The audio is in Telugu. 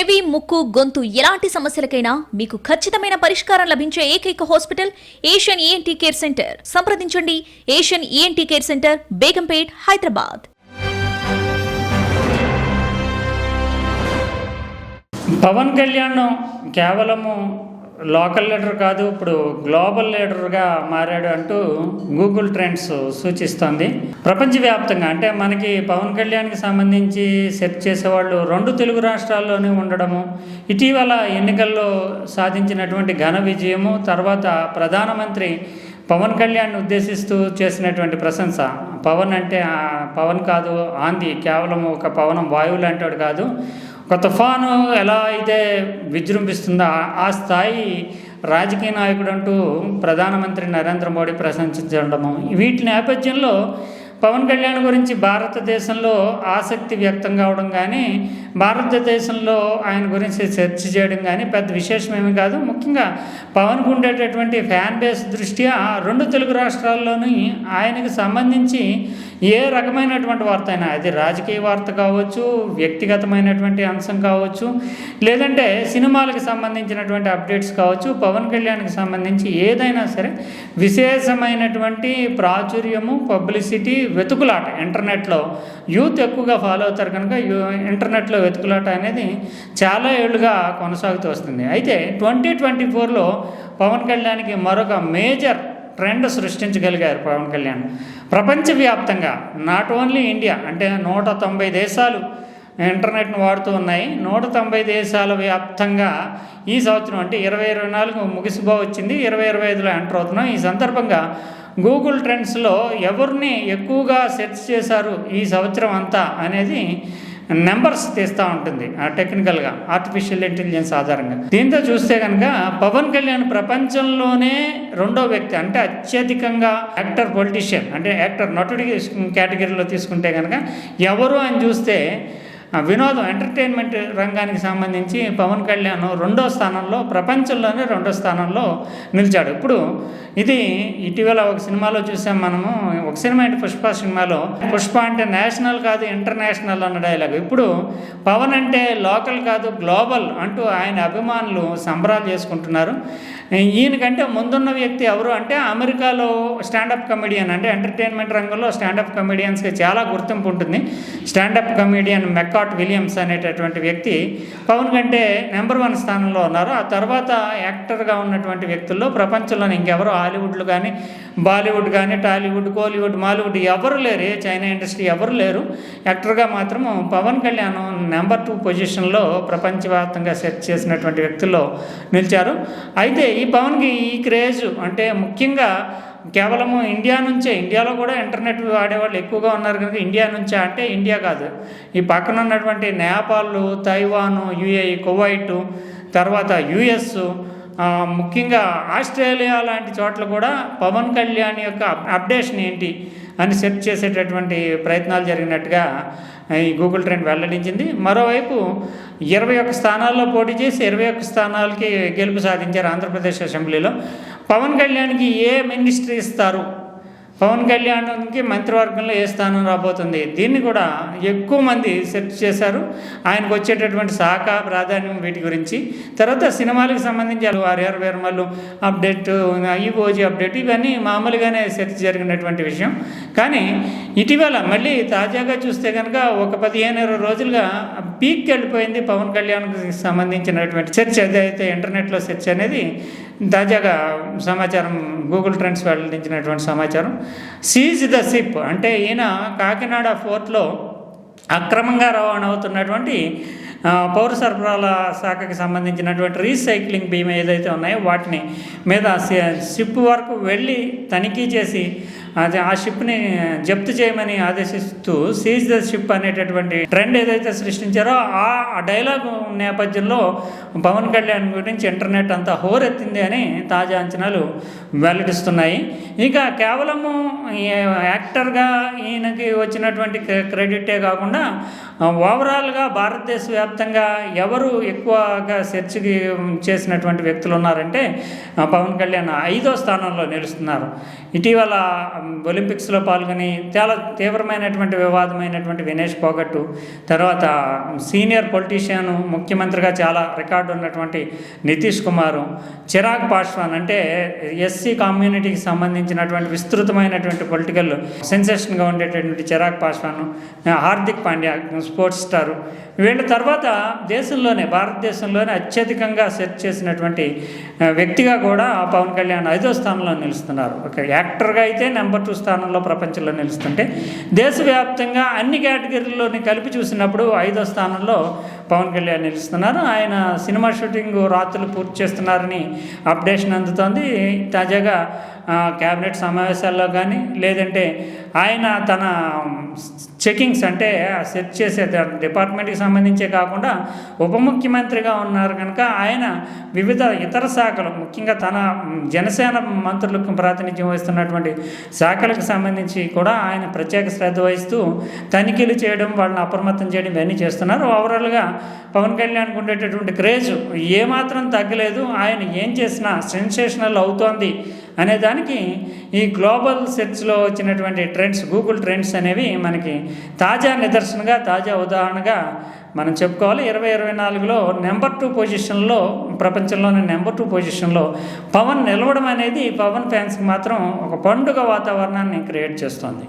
చెవి ముక్కు గొంతు ఎలాంటి సమస్యలకైనా మీకు ఖచ్చితమైన పరిష్కారం లభించే ఏకైక hospital Asian ENT care centre. సంప్రదించండి. Asian ENT care centre Begumpet Hyderabad. Pavan Kalyan కేవలము లోకల్ లీడర్ కాదు ఇప్పుడు గ్లోబల్ లీడర్గా మారాడు అంటూ గూగుల్ ట్రెండ్స్ సూచిస్తోంది. ప్రపంచవ్యాప్తంగా అంటే మనకి పవన్ కళ్యాణ్కి సంబంధించి సెర్చ్ చేసేవాళ్ళు రెండు తెలుగు రాష్ట్రాల్లోనే ఉండడము ఇటీవల ఎన్నికల్లో సాధించినటువంటి ఘన విజయము తర్వాత ప్రధానమంత్రి పవన్ కళ్యాణ్ ఉద్దేశిస్తూ చేసినటువంటి ప్రశంస. పవన్ అంటే పవన్ కాదు ఆంది కేవలం ఒక పవనం వాయువు లాంటివాడు కాదు. ఒక తుఫాను ఎలా అయితే విజృంభిస్తుందో ఆ- స్థాయి రాజకీయ నాయకుడు అంటూ ప్రధానమంత్రి నరేంద్ర మోడీ ప్రశంసించడము. వీటి నేపథ్యంలో పవన్ కళ్యాణ్ గురించి భారతదేశంలో ఆసక్తి వ్యక్తం కావడం కానీ భారతదేశంలో ఆయన గురించి చర్చ చేయడం కానీ పెద్ద విశేషం ఏమీ కాదు. ముఖ్యంగా పవన్కు ఉండేటటువంటి ఫ్యాన్ బేస్ దృష్ట్యా రెండు తెలుగు రాష్ట్రాల్లోని ఆయనకి సంబంధించి ఏ రకమైనటువంటి వార్త అయినా అది రాజకీయ వార్త కావచ్చు వ్యక్తిగతమైనటువంటి అంశం కావచ్చు లేదంటే సినిమాలకు సంబంధించినటువంటి అప్డేట్స్ కావచ్చు పవన్ కళ్యాణ్కి సంబంధించి ఏదైనా సరే విశేషమైనటువంటి ప్రాచుర్యము పబ్లిసిటీ వెతుకులాట. ఇంటర్నెట్లో యూత్ ఎక్కువగా ఫాలో అవుతారు కనుక యూ- ఇంటర్నెట్లో వెతుకులాట అనేది చాలా ఏళ్ళుగా కొనసాగుతూ వస్తుంది. అయితే ట్వంటీ ట్వంటీ ఫోర్లో పవన్ కళ్యాణ్కి మరొక మేజర్ ట్రెండ్ సృష్టించగలిగారు పవన్ కళ్యాణ్. ప్రపంచవ్యాప్తంగా నాట్ ఓన్లీ ఇండియా అంటే నూట తొంభై దేశాలు ఇంటర్నెట్ను వాడుతూ ఉన్నాయి. నూట తొంభై దేశాల వ్యాప్తంగా ఈ సంవత్సరం అంటే ఇరవై ఇరవై నాలుగు ముగిసిపో వచ్చింది ఇరవై ఇరవై ఐదులో ఎంటర్ అవుతున్నాం. ఈ సందర్భంగా గూగుల్ ట్రెండ్స్లో ఎవరిని ఎక్కువగా సెర్చ్ చేశారు ఈ సంవత్సరం అంతా అనేది నెంబర్స్ తీస్తూ ఉంటుంది ఆ టెక్నికల్గా ఆర్టిఫిషియల్ ఇంటెలిజెన్స్ ఆధారంగా. దీంతో చూస్తే కనుక పవన్ కళ్యాణ్ ప్రపంచంలోనే రెండో వ్యక్తి అంటే అత్యధికంగా యాక్టర్ పొలిటీషియన్ అంటే యాక్టర్ నటుడి కేటగిరీలో తీసుకుంటే కనుక ఎవరు అని చూస్తే వినోదం ఎంటర్టైన్మెంట్ రంగానికి సంబంధించి పవన్ కళ్యాణ్ రెండో స్థానంలో ప్రపంచంలోనే రెండో స్థానంలో నిలిచాడు. ఇప్పుడు ఇది ఇటీవల ఒక సినిమాలో చూసాం మనము. ఒక సినిమా అంటే పుష్ప సినిమాలో. పుష్ప అంటే నేషనల్ కాదు ఇంటర్నేషనల్ అన్న డైలాగ్. ఇప్పుడు పవన్ అంటే లోకల్ కాదు గ్లోబల్ అంటూ ఆయన అభిమానులు సంబరాలు చేసుకుంటున్నారు. ఈయనకంటే ముందున్న వ్యక్తి ఎవరు అంటే అమెరికాలో స్టాండప్ కమెడియన్ అంటే ఎంటర్టైన్మెంట్ రంగంలో స్టాండప్ కమెడియన్స్కి చాలా గుర్తింపు ఉంటుంది. స్టాండప్ కమెడియన్ మెక్కాట్ విలియమ్స్ అనేటటువంటి వ్యక్తి పవన్ కంటే నెంబర్ వన్ స్థానంలో ఉన్నారు. ఆ తర్వాత యాక్టర్గా ఉన్నటువంటి వ్యక్తుల్లో ప్రపంచంలోని ఇంకెవరు? హాలీవుడ్లు కానీ బాలీవుడ్ కానీ టాలీవుడ్ కోలీవుడ్ మాలీవుడ్ ఎవరు లేరు? చైనా ఇండస్ట్రీ ఎవరు లేరు? యాక్టర్గా మాత్రం పవన్ కళ్యాణ్ నెంబర్ టూ పొజిషన్లో ప్రపంచవ్యాప్తంగా సెర్చ్ చేసినటువంటి వ్యక్తుల్లో నిలిచారు. అయితే ఈ పవన్కి ఈ క్రేజ్ అంటే ముఖ్యంగా కేవలము ఇండియా నుంచే ఇండియాలో కూడా ఇంటర్నెట్ వాడేవాళ్ళు ఎక్కువగా ఉన్నారు కనుక ఇండియా నుంచే అంటే ఇండియా కాదు. ఈ పక్కన ఉన్నటువంటి నేపాల్ తైవాన్ యుఏఈ కువైట్ తర్వాత యుఎస్ ముఖ్యంగా ఆస్ట్రేలియా లాంటి చోట్ల కూడా పవన్ కళ్యాణ్ యొక్క అప్డేషన్ ఏంటి అని సెర్చ్ చేసేటటువంటి ప్రయత్నాలు జరిగినట్టుగా ఈ గూగుల్ ట్రెండ్ వెల్లడించింది. మరోవైపు ఇరవై ఒక్క స్థానాల్లో పోటీ చేసి ఇరవై ఒక్క స్థానాలకి గెలుపు సాధించారు ఆంధ్రప్రదేశ్ అసెంబ్లీలో. పవన్ కళ్యాణ్కి ఏ మినిస్ట్రీ ఇస్తారు? పవన్ కళ్యాణ్కి మంత్రివర్గంలో ఏ స్థానం రాబోతుంది? దీన్ని కూడా ఎక్కువ మంది సెర్చ్ చేశారు. ఆయనకు వచ్చేటటువంటి శాఖ ప్రాధాన్యం వీటి గురించి. తర్వాత సినిమాలకు సంబంధించి ఆర్ఆర్ వేర్మల్లు అప్డేట్ ఈఓజీ అప్డేట్ ఇవన్నీ మామూలుగానే సెర్చ్ జరిగినటువంటి విషయం. కానీ ఇటీవల మళ్ళీ తాజాగా చూస్తే కనుక ఒక పదిహేను ఇరవై రోజులుగా పీక్కి వెళ్ళిపోయింది పవన్ కళ్యాణ్కి సంబంధించినటువంటి సెర్చ్. ఏదైతే ఇంటర్నెట్లో సెర్చ్ అనేది తాజాగా సమాచారం గూగుల్ ట్రెండ్స్ వెల్లడించినటువంటి సమాచారం. సీజ్ ద సిప్ అంటే ఈయన కాకినాడ ఫోర్ట్లో అక్రమంగా రవాణా అవుతున్నటువంటి పౌర సరఫరాల శాఖకి సంబంధించినటువంటి రీసైక్లింగ్ బీమా ఏదైతే ఉన్నాయో వాటిని మీద సి- షిప్ వరకు వెళ్ళి తనిఖీ చేసి అది ఆ షిప్ని జప్తు చేయమని ఆదేశిస్తూ సీజ్ ద షిప్ అనేటటువంటి ట్రెండ్ ఏదైతే సృష్టించారో ఆ డైలాగ్ నేపథ్యంలో పవన్ కళ్యాణ్ గురించి ఇంటర్నెట్ అంతా హోరెత్తింది అని తాజా అంచనాలు వెల్లడిస్తున్నాయి. ఇక కేవలము యాక్టర్గా ఈయనకి వచ్చినటువంటి క్రెడిటే కాకుండా ఓవరాల్గా భారతదేశ వ్యాప్తంగా ఎవరు ఎక్కువగా సెర్చ్కి చేసినటువంటి వ్యక్తులు ఉన్నారంటే పవన్ కళ్యాణ్ ఐదో స్థానంలో నిలుస్తున్నారు. ఇటీవల ఒలింపిక్స్లో పాల్గొని చాలా తీవ్రమైనటువంటి వివాదమైనటువంటి వినేష్ పోగట్టు తర్వాత సీనియర్ పొలిటీషియన్ ముఖ్యమంత్రిగా చాలా రికార్డు ఉన్నటువంటి నితీష్ కుమారు చిరాగ్ పాస్వాన్ అంటే ఎస్సీ కమ్యూనిటీకి సంబంధించినటువంటి విస్తృతమైనటువంటి పొలిటికల్ సెన్సేషన్గా ఉండేటటువంటి చిరాగ్ పాస్వాన్ హార్దిక్ పాండ్యా స్పోర్ట్స్ స్టార్. వీళ్ళ తర్వాత దేశంలోనే భారతదేశంలోనే అత్యధికంగా సెర్చ్ చేసినటువంటి వ్యక్తిగా కూడా పవన్ కళ్యాణ్ ఐదో స్థానంలో నిలుస్తున్నారు. ఒక యాక్టర్గా అయితే నెంబర్ టూ స్థానంలో ప్రపంచంలో నిలుస్తుంటే దేశవ్యాప్తంగా అన్ని కేటగిరీల్లోని కలిపి చూసినప్పుడు ఐదో స్థానంలో పవన్ కళ్యాణ్ నిలుస్తున్నారు. ఆయన సినిమా షూటింగ్ రాత్రులు పూర్తి చేస్తున్నారని అప్డేషన్ అందుతోంది. తాజాగా క్యాబినెట్ సమావేశాల్లో కానీ లేదంటే ఆయన తన చెకింగ్స్ అంటే సెర్చ్ చేసే డిపార్ట్మెంట్కి సంబంధించే కాకుండా ఉప ముఖ్యమంత్రిగా ఉన్నారు కనుక ఆయన వివిధ ఇతర శాఖలు ముఖ్యంగా తన జనసేన మంత్రులకు ప్రాతినిధ్యం వహిస్తున్నటువంటి శాఖలకు సంబంధించి కూడా ఆయన ప్రత్యేక శ్రద్ధ వహిస్తూ తనిఖీలు చేయడం వాళ్ళని అప్రమత్తం చేయడం ఇవన్నీ చేస్తున్నారు. ఓవరాల్గా పవన్ కళ్యాణ్కి ఉండేటటువంటి క్రేజ్ ఏమాత్రం తగ్గలేదు. ఆయన ఏం చేసినా సెన్సేషనల్ అవుతోంది అనే దానికి ఈ గ్లోబల్ సెర్చ్లో వచ్చినటువంటి ట్రెండ్స్ గూగుల్ ట్రెండ్స్ అనేవి మనకి తాజా నిదర్శనగా తాజా ఉదాహరణగా మనం చెప్పుకోవాలి. ఇరవై ఇరవై నాలుగులో నెంబర్ టూ పొజిషన్లో ప్రపంచంలోని నెంబర్ టూ పొజిషన్లో పవన్ నిలవడం అనేది పవన్ ఫ్యాన్స్కి మాత్రం ఒక పండుగ వాతావరణాన్ని క్రియేట్ చేస్తోంది.